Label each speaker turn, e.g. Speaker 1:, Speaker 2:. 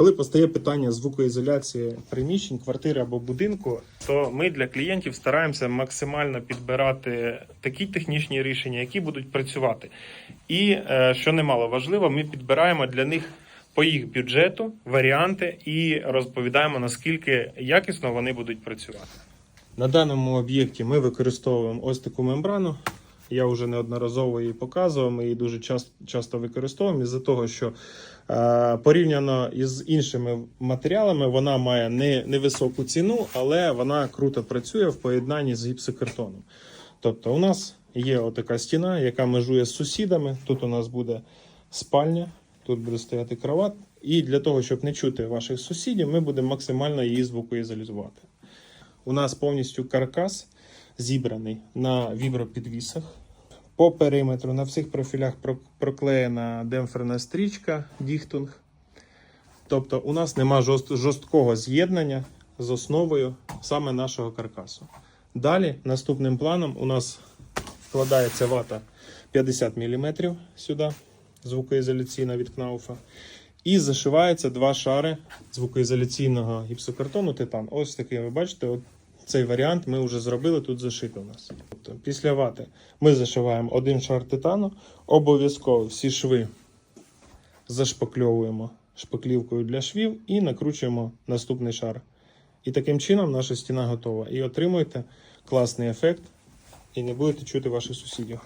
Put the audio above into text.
Speaker 1: Коли постає питання звукоізоляції приміщень, квартири або будинку, то ми для клієнтів стараємося максимально підбирати такі технічні рішення, які будуть працювати. І е, що немало важливо, ми підбираємо для них по їх бюджету варіанти і розповідаємо наскільки якісно вони будуть працювати. На даному об'єкті ми використовуємо ось таку мембрану. Я вже неодноразово її показував. Ми її дуже часто, часто використовуємо із-за того, що е, порівняно із іншими матеріалами, вона має не, невисоку ціну, але вона круто працює в поєднанні з гіпсокартоном. Тобто, у нас є отака стіна, яка межує з сусідами. Тут у нас буде спальня, тут буде стояти кроват. І для того, щоб не чути ваших сусідів, ми будемо максимально її звукоізолювати. У нас повністю каркас зібраний на вібропідвісах. По периметру на всіх профілях проклеєна демпферна стрічка Діхтунг. Тобто у нас нема жорст- жорсткого з'єднання з основою саме нашого каркасу. Далі наступним планом у нас вкладається вата 50 мм сюди, звукоізоляційна від кнауфа. І зашивається два шари звукоізоляційного гіпсокартону титан. Ось такий, ви бачите, от цей варіант ми вже зробили, тут зашито у нас. Тобто, після вати ми зашиваємо один шар титану, обов'язково всі шви зашпакльовуємо шпаклівкою для швів і накручуємо наступний шар. І таким чином наша стіна готова. І отримуєте класний ефект, і не будете чути ваших сусідів.